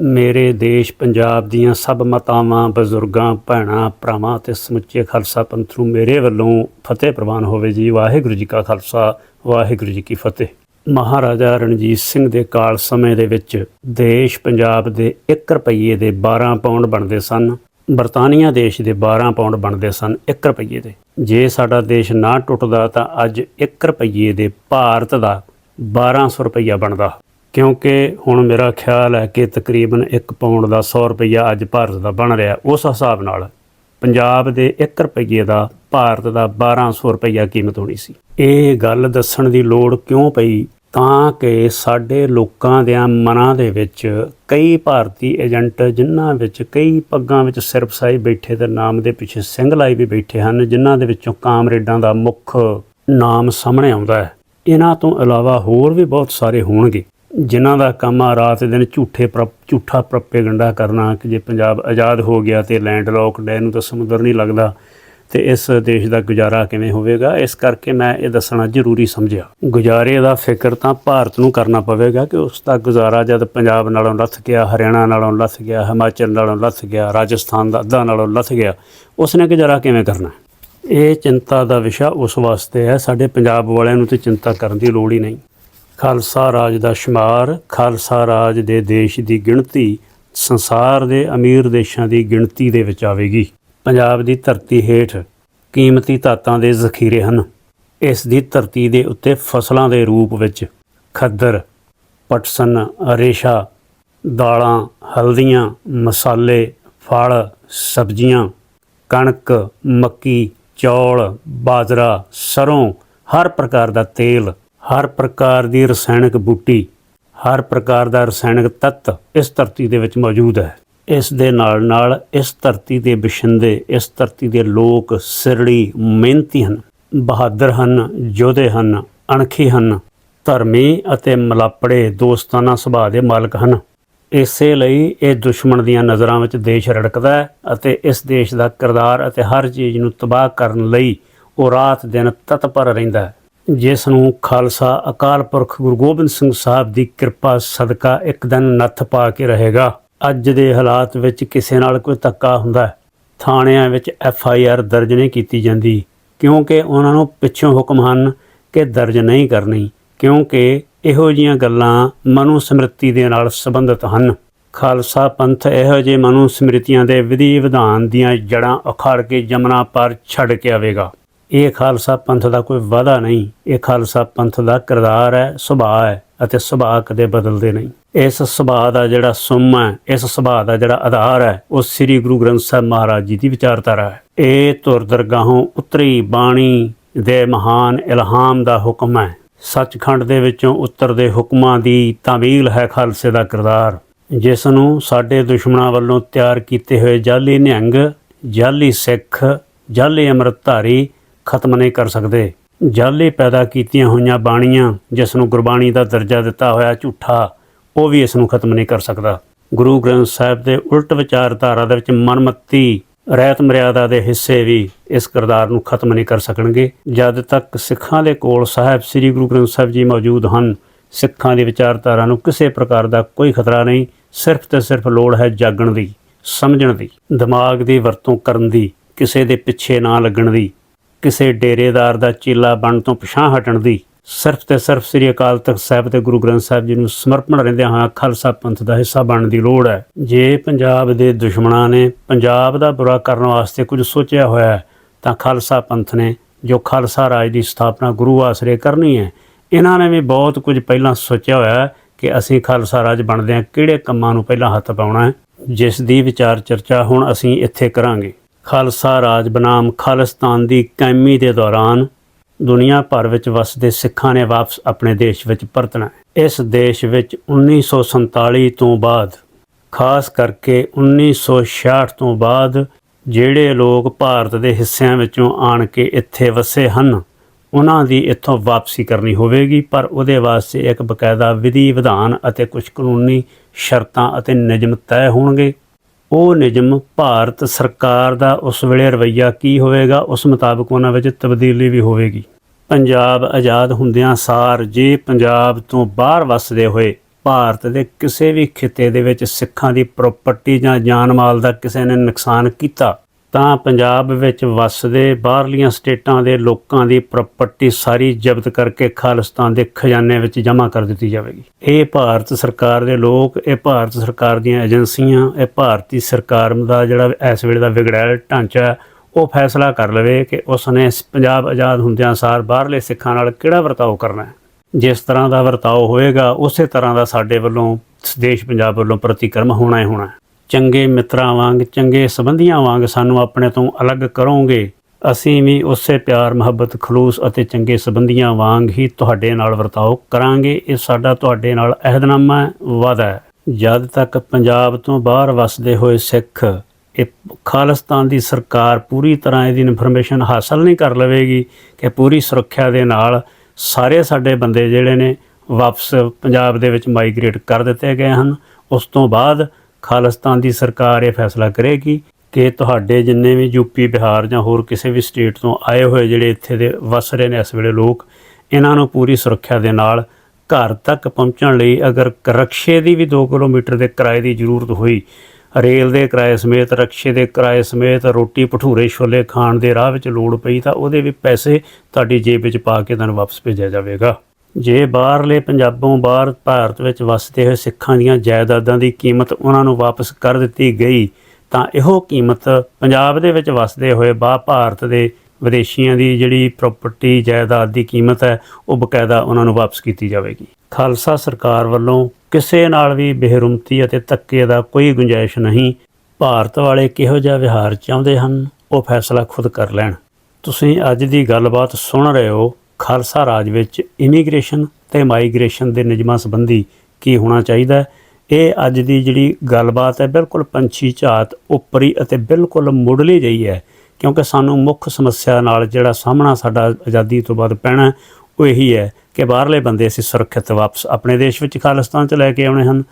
ਮੇਰੇ ਦੇਸ਼ ਪੰਜਾਬ ਦੀਆਂ ਸਭ ਮਾਤਾਵਾਂ, ਬਜ਼ੁਰਗਾਂ, ਭੈਣਾਂ, ਭਰਾਵਾਂ ਤੇ ਸਮੁੱਚੇ ਖਾਲਸਾ ਪੰਥ ਨੂੰ ਮੇਰੇ ਵੱਲੋਂ ਫਤਿਹ ਪ੍ਰਵਾਨ ਹੋਵੇ ਜੀ। ਵਾਹਿਗੁਰੂ ਜੀ ਕਾ ਖਾਲਸਾ, ਵਾਹਿਗੁਰੂ ਜੀ ਕੀ ਫਤਿਹ। ਮਹਾਰਾਜਾ ਰਣਜੀਤ ਸਿੰਘ ਦੇ ਕਾਲ ਸਮੇਂ ਦੇ ਵਿੱਚ ਦੇਸ਼ ਪੰਜਾਬ ਦੇ 1 ਰੁਪਈਏ ਦੇ 12 ਪਾਉਂਡ ਬਣਦੇ ਸਨ। ਬਰਤਾਨੀਆ ਦੇਸ਼ ਦੇ 12 ਪਾਉਂਡ ਬਣਦੇ ਸਨ 1 ਰੁਪਈਏ ਦੇ। ਜੇ ਸਾਡਾ ਦੇਸ਼ ਨਾ ਟੁੱਟਦਾ ਤਾਂ ਅੱਜ 1 ਰੁਪਈਏ ਦੇ ਭਾਰਤ ਦਾ 1200 ਰੁਪਈਆ ਬਣਦਾ। ਕਿਉਂਕਿ ਹੁਣ ਮੇਰਾ ਖਿਆਲ ਹੈ ਕਿ ਤਕਰੀਬਨ 1 ਪਾਉਂਡ ਦਾ 100 ਰੁਪਈਆ ਅੱਜ ਭਾਰਤ ਦਾ ਬਣ ਰਿਹਾ ਉਸ ਹਿਸਾਬ ਨਾਲ ਪੰਜਾਬ ਦੇ 1 ਰੁਪਈਏ ਦਾ ਭਾਰਤ ਦਾ 1200 ਰੁਪਈਆ ਕੀਮਤ ਹੋਣੀ ਸੀ। ਇਹ ਗੱਲ ਦੱਸਣ ਦੀ ਲੋੜ ਕਿਉਂ ਪਈ? ਤਾਂ ਕਿ ਸਾਡੇ ਲੋਕਾਂ ਦੇ ਮਨਾਂ ਦੇ ਵਿੱਚ ਕਈ ਭਾਰਤੀ ਏਜੰਟ ਜਿਨ੍ਹਾਂ ਵਿੱਚ ਕਈ ਪੱਗਾਂ ਵਿੱਚ ਸਿਰ ਫਸਾਈ ਬੈਠੇ ਤੇ ਨਾਮ ਦੇ ਪਿੱਛੇ ਸਿੰਘ ਲਾਈ ਵੀ ਬੈਠੇ ਹਨ, ਜਿਨ੍ਹਾਂ ਦੇ ਵਿੱਚੋਂ ਕਾਮਰੇਡਾਂ ਦਾ ਮੁੱਖ ਨਾਮ ਸਾਹਮਣੇ ਆਉਂਦਾ ਹੈ। ਇਹਨਾਂ ਤੋਂ ਇਲਾਵਾ ਹੋਰ ਵੀ ਬਹੁਤ ਸਾਰੇ ਹੋਣਗੇ। ਜਿਨ੍ਹਾਂ ਦਾ ਕੰਮ ਆ, ਰਾਤ ਦਿਨ ਝੂਠੇ ਪ੍ਰਪ, ਝੂਠਾ ਪ੍ਰੋਪੇਗੈਂਡਾ ਕਰਨਾ, ਕਿ ਜੇ ਪੰਜਾਬ ਆਜ਼ਾਦ ਹੋ ਗਿਆ ਤੇ ਲੈਂਡ ਲੋਕਡ ਹੈ, ਇਹਨੂੰ ਤਾਂ ਸਮੁੰਦਰ ਨਹੀਂ ਲੱਗਦਾ, ਤੇ ਇਸ ਦੇਸ਼ ਦਾ ਗੁਜ਼ਾਰਾ ਕਿਵੇਂ ਹੋਵੇਗਾ? ਇਸ ਕਰਕੇ ਮੈਂ ਇਹ ਦੱਸਣਾ ਜ਼ਰੂਰੀ ਸਮਝਿਆ। ਗੁਜ਼ਾਰੇ ਦਾ ਫਿਕਰ ਤਾਂ ਭਾਰਤ ਨੂੰ ਕਰਨਾ ਪਵੇਗਾ ਕਿ ਉਸ ਦਾ ਗੁਜ਼ਾਰਾ ਜਦ ਪੰਜਾਬ ਨਾਲੋਂ ਲੱਥ ਗਿਆ, ਹਰਿਆਣਾ ਨਾਲੋਂ ਲੱਥ ਗਿਆ, ਹਿਮਾਚਲ ਨਾਲੋਂ ਲੱਥ ਗਿਆ, ਰਾਜਸਥਾਨ ਦਾ ਅੱਧਾ ਨਾਲੋਂ ਲੱਥ ਗਿਆ, ਉਸਨੇ ਗੁਜ਼ਾਰਾ ਕਿਵੇਂ ਕਰਨਾ? ਇਹ ਚਿੰਤਾ ਦਾ ਵਿਸ਼ਾ ਉਸ ਵਾਸਤੇ ਹੈ, ਸਾਡੇ ਪੰਜਾਬ ਵਾਲਿਆਂ ਨੂੰ ਤੇ ਚਿੰਤਾ ਕਰਨ ਦੀ ਲੋੜ ਹੀ ਨਹੀਂ। ਖਾਲਸਾ ਰਾਜ ਦਾ ਸ਼ੁਮਾਰ, ਖਾਲਸਾ ਰਾਜ ਦੇ ਦੇਸ਼ ਦੀ ਗਿਣਤੀ, ਸੰਸਾਰ ਦੇ ਅਮੀਰ ਦੇਸ਼ਾਂ ਦੀ ਗਿਣਤੀ ਦੇ ਵਿੱਚ ਆਵੇਗੀ। ਪੰਜਾਬ ਦੀ ਧਰਤੀ ਹੇਠ ਕੀਮਤੀ ਧਾਤਾਂ ਦੇ ਜ਼ਖੀਰੇ ਹਨ। ਇਸ ਦੀ ਧਰਤੀ ਦੇ ਉੱਤੇ ਫਸਲਾਂ ਦੇ ਰੂਪ ਵਿੱਚ ਖੱਦਰ, ਪਟਸਨ ਰੇਸ਼ਾ ਦਾਲਾਂ, ਹਲਦੀਆਂ, ਮਸਾਲੇ, ਫਲ, ਸਬਜ਼ੀਆਂ, ਕਣਕ, ਮੱਕੀ, ਚੌਲ, ਬਾਜਰਾ, ਸਰੋਂ, ਹਰ ਪ੍ਰਕਾਰ ਦਾ ਤੇਲ ਹਰ ਪ੍ਰਕਾਰ ਦੀ ਰਸਾਇਣਕ ਬੂਟੀ, ਹਰ ਪ੍ਰਕਾਰ ਦਾ ਰਸਾਇਣਕ ਤੱਤ ਇਸ ਧਰਤੀ ਦੇ ਵਿੱਚ ਮੌਜੂਦ ਹੈ। ਇਸ ਦੇ ਨਾਲ ਨਾਲ ਇਸ ਧਰਤੀ ਦੇ ਬਿਸ਼ੰਦੇ, ਇਸ ਧਰਤੀ ਦੇ ਲੋਕ, ਸਿਰੜੀ, ਮਿਹਨਤੀ ਹਨ, ਬਹਾਦਰ ਹਨ, ਯੋਧੇ ਹਨ, ਅਣਖੀ ਹਨ, ਧਰਮੀ ਅਤੇ ਮਲਾਪੜੇ ਦੋਸਤਾਨਾ ਸੁਭਾਅ ਦੇ ਮਾਲਕ ਹਨ। ਇਸੇ ਲਈ ਇਹ ਦੁਸ਼ਮਣ ਦੀਆਂ ਨਜ਼ਰਾਂ ਵਿੱਚ ਦੇਸ਼ ਰੜਕਦਾ ਹੈ ਅਤੇ ਇਸ ਦੇਸ਼ ਦਾ ਕਿਰਦਾਰ ਅਤੇ ਹਰ ਚੀਜ਼ ਨੂੰ ਤਬਾਹ ਕਰਨ ਲਈ ਉਹ ਰਾਤ ਦਿਨ ਤਤਪਰ ਰਹਿੰਦਾ ਹੈ। ਜਿਸ ਨੂੰ ਖਾਲਸਾ ਅਕਾਲ ਪੁਰਖ ਗੁਰੂ ਗੋਬਿੰਦ ਸਿੰਘ ਸਾਹਿਬ ਦੀ ਕਿਰਪਾ ਸਦਕਾ ਇੱਕ ਦਿਨ ਨੱਥ ਪਾ ਕੇ ਰਹੇਗਾ। ਅੱਜ ਦੇ ਹਾਲਾਤ ਵਿੱਚ ਕਿਸੇ ਨਾਲ ਕੋਈ ਧੱਕਾ ਹੁੰਦਾ ਥਾਣਿਆਂ ਵਿੱਚ ਐਫ ਆਈ ਆਰ ਦਰਜ ਨਹੀਂ ਕੀਤੀ ਜਾਂਦੀ, ਕਿਉਂਕਿ ਉਹਨਾਂ ਨੂੰ ਪਿੱਛੋਂ ਹੁਕਮ ਹਨ ਕਿ ਦਰਜ ਨਹੀਂ ਕਰਨੀ, ਕਿਉਂਕਿ ਇਹੋ ਜੀਆਂ ਗੱਲਾਂ ਮਨੂ ਸਮ੍ਰਿਤੀ ਦੇ ਨਾਲ ਸੰਬੰਧਿਤ ਹਨ। ਖਾਲਸਾ ਪੰਥ ਇਹੋ ਜਿਹੇ ਮਨੂ ਸਮ੍ਰਿਤੀਆਂ ਦੇ ਵਿਧੀ ਵਿਧਾਨ ਦੀਆਂ ਜੜਾਂ ਉਖਾੜ ਕੇ ਜਮਨਾ ਪਰ ਛੱਡ ਕੇ ਆਵੇਗਾ। ਇਹ ਖਾਲਸਾ ਪੰਥ ਦਾ ਕੋਈ ਵਾਅਦਾ ਨਹੀਂ। ਇਹ ਖਾਲਸਾ ਪੰਥ ਦਾ ਕਿਰਦਾਰ ਹੈ, ਸੁਭਾਅ ਹੈ ਅਤੇ ਸੁਭਾਅ ਕਦੇ ਬਦਲਦੇ ਨਹੀਂ। ਇਸ ਸੁਭਾਅ ਦਾ ਜਿਹੜਾ ਸੁਮ ਹੈ, ਇਸ ਸੁਭਾਅ ਦਾ ਜਿਹੜਾ ਆਧਾਰ ਹੈ, ਉਹ ਸ੍ਰੀ ਗੁਰੂ ਗ੍ਰੰਥ ਸਾਹਿਬ ਮਹਾਰਾਜ ਜੀ ਦੀ ਵਿਚਾਰਧਾਰਾ ਹੈ। ਇਹ ਤੁਰ ਦਰਗਾਹੋਂ ਉਤਰੀ ਬਾਣੀ ਦੇ ਮਹਾਨ ਇਲਹਾਮ ਦਾ ਹੁਕਮ ਹੈ। ਸੱਚਖੰਡ ਦੇ ਵਿੱਚੋਂ ਉਤਰਦੇ ਹੁਕਮਾਂ ਦੀ ਤਾਮੀਲ ਹੈ ਖਾਲਸੇ ਦਾ ਕਿਰਦਾਰ। ਜਿਸ ਨੂੰ ਸਾਡੇ ਦੁਸ਼ਮਣਾਂ ਵੱਲੋਂ ਤਿਆਰ ਕੀਤੇ ਹੋਏ ਜਾਲੀ ਨਿਹੰਗ, ਜਾਲੀ ਸਿੱਖ, ਜਾਲੀ ਅੰਮ੍ਰਿਤਧਾਰੀ ਖਤਮ ਨਹੀਂ ਕਰ ਸਕਦੇ। ਜਾਲੇ ਪੈਦਾ ਕੀਤੀਆਂ ਹੋਈਆਂ ਬਾਣੀਆਂ ਜਿਸ ਨੂੰ ਗੁਰਬਾਣੀ ਦਾ ਦਰਜਾ ਦਿੱਤਾ ਹੋਇਆ ਝੂਠਾ, ਉਹ ਵੀ ਇਸ ਨੂੰ ਖਤਮ ਨਹੀਂ ਕਰ ਸਕਦਾ। ਗੁਰੂ ਗ੍ਰੰਥ ਸਾਹਿਬ ਦੇ ਉਲਟ ਵਿਚਾਰਧਾਰਾ ਦੇ ਵਿੱਚ ਮਨਮੱਤੀ, ਰਹਿਤ ਮਰਿਆਦਾ ਦੇ ਹਿੱਸੇ ਵੀ ਇਸ ਕਿਰਦਾਰ ਨੂੰ ਖਤਮ ਨਹੀਂ ਕਰ ਸਕਣਗੇ। ਜਦ ਤੱਕ ਸਿੱਖਾਂ ਦੇ ਕੋਲ ਸਾਹਿਬ ਸ੍ਰੀ ਗੁਰੂ ਗ੍ਰੰਥ ਸਾਹਿਬ ਜੀ ਮੌਜੂਦ ਹਨ, ਸਿੱਖਾਂ ਦੀ ਵਿਚਾਰਧਾਰਾ ਨੂੰ ਕਿਸੇ ਪ੍ਰਕਾਰ ਦਾ ਕੋਈ ਖਤਰਾ ਨਹੀਂ, ਸਿਰਫ ਤੇ ਸਿਰਫ ਲੋੜ ਹੈ ਜਾਗਣ ਦੀ, ਸਮਝਣ ਦੀ, ਦਿਮਾਗ ਦੀ ਵਰਤੋਂ ਕਰਨ ਦੀ, ਕਿਸੇ ਦੇ ਪਿੱਛੇ ਨਾ ਲੱਗਣ ਦੀ। ਕਿਸੇ ਡੇਰੇਦਾਰ ਦਾ ਚੇਲਾ ਬਣ ਤੋਂ ਪਛਾਹ ਹਟਣ ਦੀ ਸਿਰਫ ਤੇ ਸਿਰਫ ਸ੍ਰੀ ਅਕਾਲ ਤਖਤ ਸਾਹਿਬ ਤੇ ਗੁਰੂ ਗ੍ਰੰਥ ਸਾਹਿਬ ਜੀ ਨੂੰ ਸਮਰਪਣ ਰਹਿੰਦਿਆਂ ਹਾਂ ਖਾਲਸਾ ਪੰਥ ਦਾ ਹਿੱਸਾ ਬਣਨ ਦੀ ਲੋੜ ਹੈ। ਜੇ ਪੰਜਾਬ ਦੇ ਦੁਸ਼ਮਣਾਂ ਨੇ ਪੰਜਾਬ ਦਾ ਬੁਰਾ ਕਰਨ ਵਾਸਤੇ ਕੁਝ ਸੋਚਿਆ ਹੋਇਆ ਹੈ, ਤਾਂ ਖਾਲਸਾ ਪੰਥ ਨੇ ਜੋ ਖਾਲਸਾ ਰਾਜ ਦੀ ਸਥਾਪਨਾ ਗੁਰੂ ਆਸਰੇ ਕਰਨੀ ਹੈ, ਇਹਨਾਂ ਨੇ ਵੀ ਬਹੁਤ ਕੁਝ ਪਹਿਲਾਂ ਸੋਚਿਆ ਹੋਇਆ ਹੈ ਕਿ ਅਸੀਂ ਖਾਲਸਾ ਰਾਜ ਬਣਦਿਆਂ ਕਿਹੜੇ ਕੰਮਾਂ ਨੂੰ ਪਹਿਲਾਂ ਹੱਥ ਪਾਉਣਾ ਹੈ, ਜਿਸ ਦੀ ਵਿਚਾਰ ਚਰਚਾ ਹੁਣ ਅਸੀਂ ਇੱਥੇ ਕਰਾਂਗੇ। ਖਾਲਸਾ ਰਾਜ ਬਨਾਮ ਖਾਲਿਸਤਾਨ ਦੀ ਕਾਇਮੀ ਦੇ ਦੌਰਾਨ ਦੁਨੀਆ ਭਰ ਵਿੱਚ ਵਸਦੇ ਸਿੱਖਾਂ ਨੇ ਵਾਪਸ ਆਪਣੇ ਦੇਸ਼ ਵਿੱਚ ਪਰਤਣਾ ਹੈ। ਇਸ ਦੇਸ਼ ਵਿੱਚ 1947 ਤੋਂ ਬਾਅਦ, ਖਾਸ ਕਰਕੇ 1966 ਤੋਂ ਬਾਅਦ, ਜਿਹੜੇ ਲੋਕ ਭਾਰਤ ਦੇ ਹਿੱਸਿਆਂ ਵਿੱਚੋਂ ਆਣ ਕੇ ਇੱਥੇ ਵਸੇ ਹਨ, ਉਹਨਾਂ ਦੀ ਇੱਥੋਂ ਵਾਪਸੀ ਕਰਨੀ ਹੋਵੇਗੀ, ਪਰ ਉਹਦੇ ਵਾਸਤੇ ਇੱਕ ਬਕਾਇਦਾ ਵਿਧੀ, ਵਿਧਾਨ ਅਤੇ ਕੁਝ ਕਾਨੂੰਨੀ ਸ਼ਰਤਾਂ ਅਤੇ ਨਿਯਮ ਤੈਅ ਹੋਣਗੇ ਉਹ ਨਿਯਮ ਭਾਰਤ ਸਰਕਾਰ ਦਾ ਉਸ ਵੇਲੇ ਰਵੱਈਆ ਕੀ ਹੋਵੇਗਾ, ਉਸ ਮੁਤਾਬਕ ਉਹਨਾਂ ਵਿੱਚ ਤਬਦੀਲੀ ਵੀ ਹੋਵੇਗੀ। ਪੰਜਾਬ ਆਜ਼ਾਦ ਹੁੰਦਿਆਂ ਸਾਰ ਜੇ ਪੰਜਾਬ ਤੋਂ ਬਾਹਰ ਵਸਦੇ ਹੋਏ ਭਾਰਤ ਦੇ ਕਿਸੇ ਵੀ ਖਿੱਤੇ ਦੇ ਵਿੱਚ ਸਿੱਖਾਂ ਦੀ ਪ੍ਰਾਪਰਟੀ ਜਾਂ ਜਾਨ ਮਾਲ ਦਾ ਕਿਸੇ ਨੇ ਨੁਕਸਾਨ ਕੀਤਾ ਤਾਂ ਪੰਜਾਬ ਵਿੱਚ ਵੱਸਦੇ ਬਾਹਰਲੀਆਂ ਸਟੇਟਾਂ ਦੇ ਲੋਕਾਂ ਦੀ ਪ੍ਰਾਪਰਟੀ ਸਾਰੀ ਜ਼ਬਤ ਕਰਕੇ ਖਾਲਿਸਤਾਨ ਦੇ ਖਜ਼ਾਨੇ ਵਿੱਚ ਜਮ੍ਹਾਂ ਕਰ ਦਿੱਤੀ ਜਾਵੇਗੀ। ਇਹ ਭਾਰਤ ਸਰਕਾਰ ਦੇ ਲੋਕ, ਇਹ ਭਾਰਤ ਸਰਕਾਰ ਦੀਆਂ ਏਜੰਸੀਆਂ, ਇਹ ਭਾਰਤੀ ਸਰਕਾਰ ਦਾ ਜਿਹੜਾ ਇਸ ਵੇਲੇ ਦਾ ਵਿਗੜੈਲ ਢਾਂਚਾ ਉਹ ਫੈਸਲਾ ਕਰ ਲਵੇ ਕਿ ਉਸ ਨੇ ਪੰਜਾਬ ਆਜ਼ਾਦ ਹੁੰਦਿਆਂ ਸਾਰ ਬਾਹਰਲੇ ਸਿੱਖਾਂ ਨਾਲ ਕਿਹੜਾ ਵਰਤਾਓ ਕਰਨਾ ਹੈ। ਜਿਸ ਤਰ੍ਹਾਂ ਦਾ ਵਰਤਾਓ ਹੋਏਗਾ, ਉਸੇ ਤਰ੍ਹਾਂ ਦਾ ਸਾਡੇ ਵੱਲੋਂ, ਦੇਸ਼ ਪੰਜਾਬ ਵੱਲੋਂ ਪ੍ਰਤੀਕਰਮ ਹੋਣਾ ਹੀ ਹੋਣਾ ਚੰਗੇ ਮਿੱਤਰਾਂ ਵਾਂਗ ਚੰਗੇ ਸੰਬੰਧੀਆਂ ਵਾਂਗ ਸਾਨੂੰ ਆਪਣੇ ਤੋਂ ਅਲੱਗ ਕਰੋਗੇ। ਅਸੀਂ ਵੀ ਉਸੇ ਪਿਆਰ ਮੁਹੱਬਤ ਖਲੂਸ ਅਤੇ ਚੰਗੇ ਸੰਬੰਧੀਆਂ ਵਾਂਗ ਹੀ ਤੁਹਾਡੇ ਨਾਲ ਵਰਤਾਓ ਕਰਾਂਗੇ। ਇਹ ਸਾਡਾ ਤੁਹਾਡੇ ਨਾਲ ਅਹਿਦਨਾਮਾ ਹੈ, ਹੈ। ਜਦ ਤੱਕ ਪੰਜਾਬ ਤੋਂ ਬਾਹਰ ਵਸਦੇ ਹੋਏ ਸਿੱਖ ਇਹ ਖਾਲਿਸਤਾਨ ਦੀ ਸਰਕਾਰ ਪੂਰੀ ਤਰ੍ਹਾਂ ਇਹਦੀ ਇਨਫੋਰਮੇਸ਼ਨ ਹਾਸਲ ਨਹੀਂ ਕਰ ਲਵੇਗੀ ਕਿ ਪੂਰੀ ਸੁਰੱਖਿਆ ਦੇ ਨਾਲ ਸਾਰੇ ਸਾਡੇ ਬੰਦੇ ਜਿਹੜੇ ਨੇ ਵਾਪਸ ਪੰਜਾਬ ਦੇ ਵਿੱਚ ਮਾਈਗ੍ਰੇਟ ਕਰ ਦਿੱਤੇ ਗਏ ਹਨ। ਉਸ ਤੋਂ ਬਾਅਦ ਖਾਲਿਸਤਾਨ ਦੀ ਸਰਕਾਰ ਇਹ ਫੈਸਲਾ ਕਰੇਗੀ ਕਿ ਤੁਹਾਡੇ ਜਿੰਨੇ ਵੀ ਯੂਪੀ ਬਿਹਾਰ ਜਾਂ ਹੋਰ ਕਿਸੇ ਵੀ ਸਟੇਟ ਤੋਂ ਆਏ ਹੋਏ ਜਿਹੜੇ ਇੱਥੇ ਦੇ ਵਸ ਰਹੇ ਨੇ ਇਸ ਵੇਲੇ ਲੋਕ, ਇਹਨਾਂ ਨੂੰ ਪੂਰੀ ਸੁਰੱਖਿਆ ਦੇ ਨਾਲ ਘਰ ਤੱਕ ਪਹੁੰਚਣ ਲਈ ਅਗਰ ਰਕਸ਼ੇ ਦੀ ਵੀ 2 ਕਿਲੋਮੀਟਰ ਦੇ ਕਿਰਾਏ ਦੀ ਜ਼ਰੂਰਤ ਹੋਈ, ਰੇਲ ਦੇ ਕਿਰਾਏ ਸਮੇਤ, ਰਕਸ਼ੇ ਦੇ ਕਿਰਾਏ ਸਮੇਤ, ਰੋਟੀ ਭਟੂਰੇ ਛੋਲੇ ਖਾਣ ਦੇ ਰਾਹ ਵਿੱਚ ਲੋੜ ਪਈ ਤਾਂ ਉਹਦੇ ਵੀ ਪੈਸੇ ਤੁਹਾਡੀ ਜੇਬ ਵਿੱਚ ਪਾ ਕੇ ਤੁਹਾਨੂੰ ਵਾਪਸ ਭੇਜਿਆ ਜਾਵੇਗਾ। ਜੇ ਬਾਹਰਲੇ ਪੰਜਾਬੋਂ ਬਾਹਰ ਭਾਰਤ ਵਿੱਚ ਵਸਦੇ ਹੋਏ ਸਿੱਖਾਂ ਦੀਆਂ ਜਾਇਦਾਦਾਂ ਦੀ ਕੀਮਤ ਉਹਨਾਂ ਨੂੰ ਵਾਪਸ ਕਰ ਦਿੱਤੀ ਗਈ, ਤਾਂ ਇਹੋ ਕੀਮਤ ਪੰਜਾਬ ਦੇ ਵਿੱਚ ਵਸਦੇ ਹੋਏ ਬਾਹਰ ਭਾਰਤ ਦੇ ਵਿਦੇਸ਼ੀਆਂ ਦੀ ਜਿਹੜੀ ਪ੍ਰਾਪਰਟੀ ਜਾਇਦਾਦ ਦੀ ਕੀਮਤ ਹੈ, ਉਹ ਬਕਾਇਦਾ ਉਹਨਾਂ ਨੂੰ ਵਾਪਸ ਕੀਤੀ ਜਾਵੇਗੀ। ਖਾਲਸਾ ਸਰਕਾਰ ਵੱਲੋਂ ਕਿਸੇ ਨਾਲ ਵੀ ਬੇਰੁਮਤੀ ਅਤੇ ਧੱਕੇ ਦਾ ਕੋਈ ਗੁੰਜਾਇਸ਼ ਨਹੀਂ। ਭਾਰਤ ਵਾਲੇ ਕਿਹੋ ਜਿਹਾ ਵਿਹਾਰ ਚਾਹੁੰਦੇ ਹਨ, ਉਹ ਫੈਸਲਾ ਖੁਦ ਕਰ ਲੈਣ। ਤੁਸੀਂ ਅੱਜ ਦੀ ਗੱਲਬਾਤ ਸੁਣ ਰਹੇ ਹੋ ਖਾਲਸਾ ਰਾਜ ਵਿੱਚ ਇਮੀਗ੍ਰੇਸ਼ਨ ਤੇ ਮਾਈਗ੍ਰੇਸ਼ਨ ਦੇ ਨਿਯਮਾਂ ਸੰਬੰਧੀ ਕੀ ਹੋਣਾ ਚਾਹੀਦਾ ਹੈ? ਇਹ ਅੱਜ ਦੀ ਜਿਹੜੀ ਗੱਲਬਾਤ ਹੈ ਬਿਲਕੁਲ ਪੰਛੀ ਝਾਤ, ਉੱਪਰੀ ਅਤੇ ਬਿਲਕੁਲ ਮੁੱਢਲੀ ਜਿਹੀ ਹੈ, ਕਿਉਂਕਿ ਸਾਨੂੰ ਮੁੱਖ ਸਮੱਸਿਆ ਨਾਲ ਜਿਹੜਾ ਸਾਹਮਣਾ ਸਾਡਾ ਆਜ਼ਾਦੀ ਤੋਂ ਬਾਅਦ ਪੈਣਾ ਉਹ ਇਹੀ ਹੈ ਕਿ ਬਾਹਰਲੇ ਬੰਦੇ ਅਸੀਂ ਸੁਰੱਖਿਅਤ ਵਾਪਸ ਆਪਣੇ ਦੇਸ਼ ਵਿੱਚ ਖਾਲਿਸਤਾਨ ਚ ਲੈ ਕੇ ਆਉਣੇ ਹਨ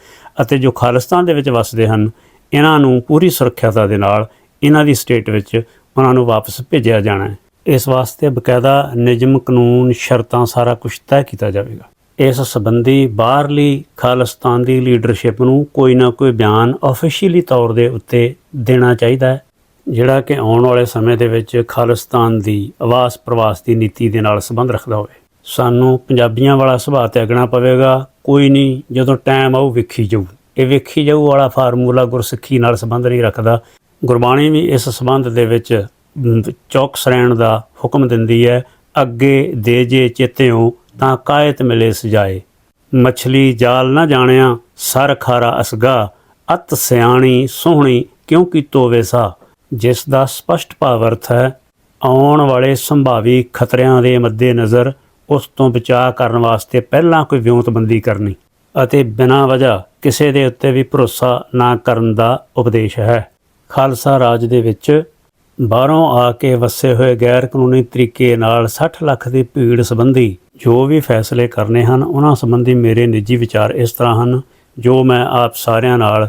ਅਤੇ ਜੋ ਖਾਲਿਸਤਾਨ ਦੇ ਵਿੱਚ ਵਸਦੇ ਹਨ, ਇਹਨਾਂ ਨੂੰ ਪੂਰੀ ਸੁਰੱਖਿਅਤਾ ਦੇ ਨਾਲ, ਇਹਨਾਂ ਦੀ ਸਟੇਟ ਵਿੱਚ ਉਹਨਾਂ ਨੂੰ ਵਾਪਸ ਭੇਜਿਆ ਜਾਣਾ ਹੈ। ਇਸ ਵਾਸਤੇ ਬਕਾਇਦਾ ਨਿਯਮ, ਕਾਨੂੰਨ, ਸ਼ਰਤਾਂ ਸਾਰਾ ਕੁਝ ਤੈਅ ਕੀਤਾ ਜਾਵੇਗਾ। ਇਸ ਸੰਬੰਧੀ ਬਾਹਰਲੀ ਖਾਲਿਸਤਾਨ ਦੀ ਲੀਡਰਸ਼ਿਪ ਨੂੰ ਕੋਈ ਨਾ ਕੋਈ ਬਿਆਨ ਆਫੀਸ਼ੀਅਲੀ ਤੌਰ ਦੇ ਉੱਤੇ ਦੇਣਾ ਚਾਹੀਦਾ ਹੈ, ਜਿਹੜਾ ਕਿ ਆਉਣ ਵਾਲੇ ਸਮੇਂ ਦੇ ਵਿੱਚ ਖਾਲਿਸਤਾਨ ਦੀ ਆਵਾਸ ਪ੍ਰਵਾਸ ਦੀ ਨੀਤੀ ਦੇ ਨਾਲ ਸੰਬੰਧ ਰੱਖਦਾ ਹੋਵੇ। ਸਾਨੂੰ ਪੰਜਾਬੀਆਂ ਵਾਲਾ ਸੁਭਾਅ ਤਿਆਗਣਾ ਪਵੇਗਾ, ਕੋਈ ਨਹੀਂ, ਜਦੋਂ ਟਾਈਮ ਆਊ ਵੇਖੀ ਜਾਊ। ਇਹ ਵੇਖੀ ਜਾਊ ਵਾਲਾ ਫਾਰਮੂਲਾ ਗੁਰਸਿੱਖੀ ਨਾਲ ਸੰਬੰਧ ਨਹੀਂ ਰੱਖਦਾ। ਗੁਰਬਾਣੀ ਵੀ ਇਸ ਸੰਬੰਧ ਦੇ ਵਿੱਚ ਚੌਕਸ ਰਹਿਣ ਦਾ ਹੁਕਮ ਦਿੰਦੀ ਹੈ, ਅੱਗੇ ਦੇ ਜੇ ਚੇਤਿਓ ਤਾਂ ਕਾਇਤ ਮਿਲੇ ਸਜਾਏ। ਮਛਲੀ ਜਾਲ ਨਾ ਜਾਣਿਆ, ਸਰ ਖਾਰਾ ਅਸਗਾ, ਅਤ ਸਿਆਣੀ ਸੋਹਣੀ ਕਿਉਂ ਤੋਵੇ ਸਾ ਜਿਸ ਦਾ ਸਪਸ਼ਟ ਭਾਵ ਅਰਥ ਹੈ, ਆਉਣ ਵਾਲੇ ਸੰਭਾਵੀ ਖਤਰਿਆਂ ਦੇ ਮੱਦੇ ਨਜ਼ਰ ਉਸ ਤੋਂ ਬਚਾਅ ਕਰਨ ਵਾਸਤੇ ਪਹਿਲਾਂ ਕੋਈ ਵਿਉਂਤਬੰਦੀ ਕਰਨੀ ਅਤੇ ਬਿਨਾਂ ਵਜ੍ਹਾ ਕਿਸੇ ਦੇ ਉੱਤੇ ਵੀ ਭਰੋਸਾ ਨਾ ਕਰਨ ਦਾ ਉਪਦੇਸ਼ ਹੈ। ਖਾਲਸਾ ਰਾਜ ਦੇ ਵਿੱਚ ਬਾਹਰੋਂ ਆ ਕੇ ਵਸੇ ਹੋਏ ਗੈਰ ਕਾਨੂੰਨੀ ਤਰੀਕੇ ਨਾਲ 60 ਲੱਖ ਦੀ ਭੀੜ ਸੰਬੰਧੀ ਜੋ ਵੀ ਫੈਸਲੇ ਕਰਨੇ ਹਨ, ਉਹਨਾਂ ਸੰਬੰਧੀ ਮੇਰੇ ਨਿੱਜੀ ਵਿਚਾਰ ਇਸ ਤਰ੍ਹਾਂ ਹਨ, ਜੋ ਮੈਂ ਆਪ ਸਾਰਿਆਂ ਨਾਲ,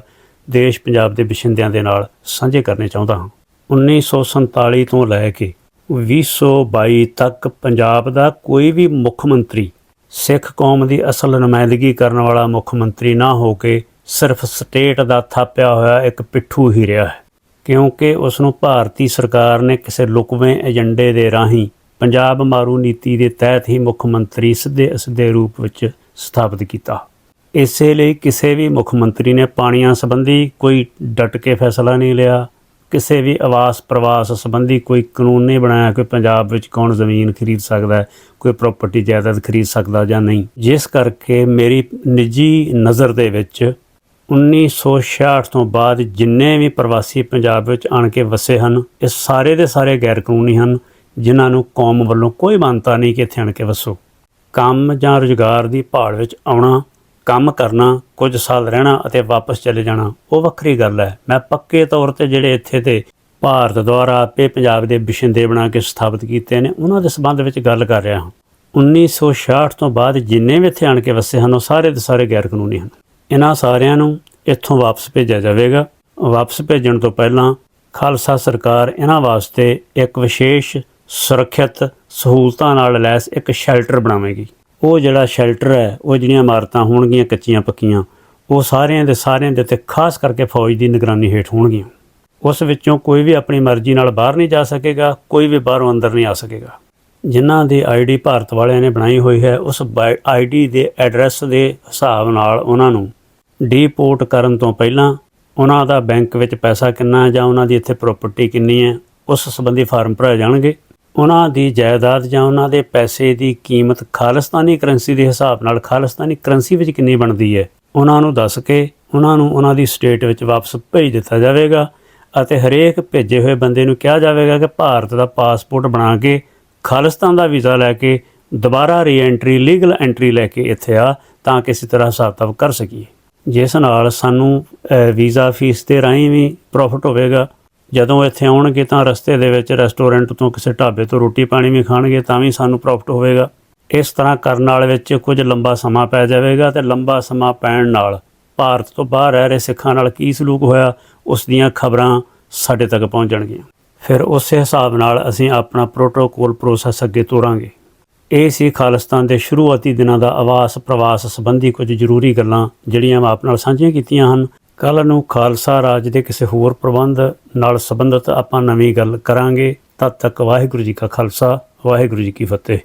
ਦੇਸ਼ ਪੰਜਾਬ ਦੇ ਵਸਿੰਦਿਆਂ ਦੇ ਨਾਲ ਸਾਂਝੇ ਕਰਨੇ ਚਾਹੁੰਦਾ ਹਾਂ। 1947 ਤੋਂ ਲੈ ਕੇ 2022 ਤੱਕ ਪੰਜਾਬ ਦਾ ਕੋਈ ਵੀ ਮੁੱਖ ਮੰਤਰੀ, ਸਿੱਖ ਕੌਮ ਦੀ ਅਸਲ ਨੁਮਾਇੰਦਗੀ ਕਰਨ ਵਾਲਾ ਮੁੱਖ ਮੰਤਰੀ ਨਾ ਹੋ ਕੇ ਸਿਰਫ ਸਟੇਟ ਦਾ ਥਾਪਿਆ ਹੋਇਆ ਇੱਕ ਪਿੱਠੂ ਹੀ ਰਿਹਾ ਹੈ। ਕਿਉਂਕਿ ਉਸ ਨੂੰ ਭਾਰਤੀ ਸਰਕਾਰ ਨੇ ਕਿਸੇ ਲੁਕਵੇਂ ਏਜੰਡੇ ਦੇ ਰਾਹੀਂ ਪੰਜਾਬ ਮਾਰੂ ਨੀਤੀ ਦੇ ਤਹਿਤ ਹੀ ਮੁੱਖ ਮੰਤਰੀ ਸਿੱਧੇ ਅਸਿੱਧੇ ਰੂਪ ਵਿੱਚ ਸਥਾਪਿਤ ਕੀਤਾ। ਇਸੇ ਲਈ ਕਿਸੇ ਵੀ ਮੁੱਖ ਮੰਤਰੀ ਨੇ ਪਾਣੀਆਂ ਸੰਬੰਧੀ ਕੋਈ ਡਟ ਕੇ ਫੈਸਲਾ ਨਹੀਂ ਲਿਆ, ਕਿਸੇ ਵੀ ਆਵਾਸ ਪ੍ਰਵਾਸ ਸੰਬੰਧੀ ਕੋਈ ਕਾਨੂੰਨ ਨਹੀਂ ਬਣਾਇਆ ਕਿ ਪੰਜਾਬ ਵਿੱਚ ਕੌਣ ਜ਼ਮੀਨ ਖਰੀਦ ਸਕਦਾ ਹੈ, ਕੋਈ ਪ੍ਰਾਪਰਟੀ ਜਾਇਦਾਦ ਖਰੀਦ ਸਕਦਾ ਜਾਂ ਨਹੀਂ। ਜਿਸ ਕਰਕੇ ਮੇਰੀ ਨਿੱਜੀ ਨਜ਼ਰ ਦੇ ਵਿੱਚ 1966 ਤੋਂ ਬਾਅਦ ਜਿੰਨੇ ਵੀ ਪ੍ਰਵਾਸੀ ਪੰਜਾਬ ਵਿੱਚ ਆਣ ਕੇ ਵਸੇ ਹਨ, ਇਹ ਸਾਰੇ ਦੇ ਸਾਰੇ ਗੈਰ ਕਾਨੂੰਨੀ ਹਨ, ਜਿਨ੍ਹਾਂ ਨੂੰ ਕੌਮ ਵੱਲੋਂ ਕੋਈ ਮਾਨਤਾ ਨਹੀਂ ਕਿ ਇੱਥੇ ਆਣ ਕੇ ਵਸੋ। ਕੰਮ ਜਾਂ ਰੁਜ਼ਗਾਰ ਦੀ ਭਾਲ ਵਿੱਚ ਆਉਣਾ, ਕੰਮ ਕਰਨਾ, ਕੁਝ ਸਾਲ ਰਹਿਣਾ ਅਤੇ ਵਾਪਸ ਚਲੇ ਜਾਣਾ, ਉਹ ਵੱਖਰੀ ਗੱਲ ਹੈ। ਮੈਂ ਪੱਕੇ ਤੌਰ ਤੇ ਜਿਹੜੇ ਇੱਥੇ ਤੇ ਭਾਰਤ ਦੁਆਰਾ ਆਪੇ ਪੰਜਾਬ ਦੇ ਬਿਸ਼ਿੰਦੇ ਬਣਾ ਕੇ ਸਥਾਪਿਤ ਕੀਤੇ ਨੇ, ਉਹਨਾਂ ਦੇ ਸੰਬੰਧ ਵਿੱਚ ਗੱਲ ਕਰ ਰਿਹਾ ਹਾਂ। 1966 ਤੋਂ ਬਾਅਦ ਜਿੰਨੇ ਵੀ ਇੱਥੇ ਆਣ ਕੇ ਵਸੇ ਹਨ, ਉਹ ਸਾਰੇ ਦੇ ਸਾਰੇ ਗੈਰ ਕਾਨੂੰਨੀ ਹਨ। ਇਹਨਾਂ ਸਾਰਿਆਂ ਨੂੰ ਇੱਥੋਂ ਵਾਪਸ ਭੇਜਿਆ ਜਾਵੇਗਾ। ਵਾਪਸ ਭੇਜਣ ਤੋਂ ਪਹਿਲਾਂ ਖਾਲਸਾ ਸਰਕਾਰ ਇਹਨਾਂ ਵਾਸਤੇ ਇੱਕ ਵਿਸ਼ੇਸ਼ ਸੁਰੱਖਿਅਤ ਸਹੂਲਤਾਂ ਨਾਲ ਲੈਸ ਇੱਕ ਸ਼ੈਲਟਰ ਬਣਾਵੇਗੀ। ਉਹ ਜਿਹੜਾ ਸ਼ੈਲਟਰ ਹੈ, ਉਹ ਜਿਹੜੀਆਂ ਇਮਾਰਤਾਂ ਹੋਣਗੀਆਂ ਕੱਚੀਆਂ ਪੱਕੀਆਂ, ਉਹ ਸਾਰਿਆਂ ਦੇ ਸਾਰਿਆਂ ਦੇ ਤੇ ਖਾਸ ਕਰਕੇ ਫੌਜ ਦੀ ਨਿਗਰਾਨੀ ਹੇਠ ਹੋਣਗੀਆਂ। ਉਸ ਵਿੱਚੋਂ ਕੋਈ ਵੀ ਆਪਣੀ ਮਰਜ਼ੀ ਨਾਲ ਬਾਹਰ ਨਹੀਂ ਜਾ ਸਕੇਗਾ, ਕੋਈ ਵੀ ਬਾਹਰੋਂ ਅੰਦਰ ਨਹੀਂ ਆ ਸਕੇਗਾ। ਜਿਨ੍ਹਾਂ ਦੀ ਆਈਡੀ ਭਾਰਤ ਵਾਲਿਆਂ ਨੇ ਬਣਾਈ ਹੋਈ ਹੈ, ਉਸ ਆਈਡੀ ਦੇ ਐਡਰੈਸ ਦੇ ਹਿਸਾਬ ਨਾਲ ਉਹਨਾਂ ਨੂੰ ਡੀਪੋਰਟ ਕਰਨ ਤੋਂ ਪਹਿਲਾਂ ਉਹਨਾਂ ਦਾ ਬੈਂਕ ਵਿੱਚ ਪੈਸਾ ਕਿੰਨਾ ਹੈ ਜਾਂ ਉਹਨਾਂ ਦੀ ਇੱਥੇ ਪ੍ਰਾਪਰਟੀ ਕਿੰਨੀ ਹੈ, ਉਸ ਸੰਬੰਧੀ ਫਾਰਮ ਭਰਾਏ ਜਾਣਗੇ। ਉਹਨਾਂ ਦੀ ਜਾਇਦਾਦ ਜਾਂ ਉਹਨਾਂ ਦੇ ਪੈਸੇ ਦੀ ਕੀਮਤ ਖਾਲਿਸਤਾਨੀ ਕਰੰਸੀ ਦੇ ਹਿਸਾਬ ਨਾਲ ਖਾਲਿਸਤਾਨੀ ਕਰੰਸੀ ਵਿੱਚ ਕਿੰਨੀ ਬਣਦੀ ਹੈ, ਉਹਨਾਂ ਨੂੰ ਦੱਸ ਕੇ ਉਹਨਾਂ ਨੂੰ ਉਹਨਾਂ ਦੀ ਸਟੇਟ ਵਿੱਚ ਵਾਪਸ ਭੇਜ ਦਿੱਤਾ ਜਾਵੇਗਾ ਅਤੇ ਹਰੇਕ ਭੇਜੇ ਹੋਏ ਬੰਦੇ ਨੂੰ ਕਿਹਾ ਜਾਵੇਗਾ ਕਿ ਭਾਰਤ ਦਾ ਪਾਸਪੋਰਟ ਬਣਾ ਕੇ ਖਾਲਿਸਤਾਨ ਦਾ ਵੀਜ਼ਾ ਲੈ ਕੇ ਦੁਬਾਰਾ ਰੀਐਂਟਰੀ ਲੀਗਲ ਐਂਟਰੀ ਲੈ ਕੇ ਇੱਥੇ ਆ ਤਾਂ ਕਿਸੇ ਤਰ੍ਹਾਂ ਹਿਸਾਬ ਕਿਤਾਬ ਕਰ ਸਕੀਏ। ਜਿਸ ਨਾਲ ਸਾਨੂੰ ਵੀਜ਼ਾ ਫੀਸ ਦੇ ਰਾਹੀਂ ਵੀ ਪ੍ਰੋਫਿਟ ਹੋਵੇਗਾ। ਜਦੋਂ ਇੱਥੇ ਆਉਣਗੇ ਤਾਂ ਰਸਤੇ ਦੇ ਵਿੱਚ ਰੈਸਟੋਰੈਂਟ ਤੋਂ ਕਿਸੇ ਢਾਬੇ ਤੋਂ ਰੋਟੀ ਪਾਣੀ ਵੀ ਖਾਣਗੇ ਤਾਂ ਵੀ ਸਾਨੂੰ ਪ੍ਰੋਫਿਟ ਹੋਵੇਗਾ। ਇਸ ਤਰ੍ਹਾਂ ਕਰਨ ਨਾਲ ਵਿੱਚ ਕੁਝ ਲੰਬਾ ਸਮਾਂ ਪੈ ਜਾਵੇਗਾ ਤੇ ਲੰਬਾ ਸਮਾਂ ਪੈਣ ਨਾਲ ਭਾਰਤ ਤੋਂ ਬਾਹਰ ਰਹਿ ਰਹੇ ਸਿੱਖਾਂ ਨਾਲ ਕੀ ਸਲੂਕ ਹੋਇਆ, ਉਸ ਦੀਆਂ ਖਬਰਾਂ ਸਾਡੇ ਤੱਕ ਪਹੁੰਚਣਗੀਆਂ। ਫਿਰ ਉਸੇ ਹਿਸਾਬ ਨਾਲ ਅਸੀਂ ਆਪਣਾ ਪ੍ਰੋਟੋਕੋਲ ਪ੍ਰੋਸੈਸ ਅੱਗੇ ਤੋਰਾਂਗੇ। ਇਹ ਸੀ ਖਾਲਿਸਤਾਨ ਦੇ ਸ਼ੁਰੂਆਤੀ ਦਿਨਾਂ ਦਾ ਆਵਾਸ ਪ੍ਰਵਾਸ ਸੰਬੰਧੀ ਕੁਝ ਜ਼ਰੂਰੀ ਗੱਲਾਂ ਜਿਹੜੀਆਂ ਮੈਂ ਆਪ ਨਾਲ ਸਾਂਝੀਆਂ ਕੀਤੀਆਂ ਹਨ। ਕੱਲ ਨੂੰ ਖਾਲਸਾ ਰਾਜ ਦੇ ਕਿਸੇ ਹੋਰ ਪ੍ਰਬੰਧ ਨਾਲ ਸੰਬੰਧਿਤ ਆਪਾਂ ਨਵੀਂ ਗੱਲ ਕਰਾਂਗੇ। ਤਦ ਤੱਕ ਵਾਹਿਗੁਰੂ ਜੀ ਕਾ ਖਾਲਸਾ, ਵਾਹਿਗੁਰੂ ਜੀ ਕੀ ਫਤਿਹ।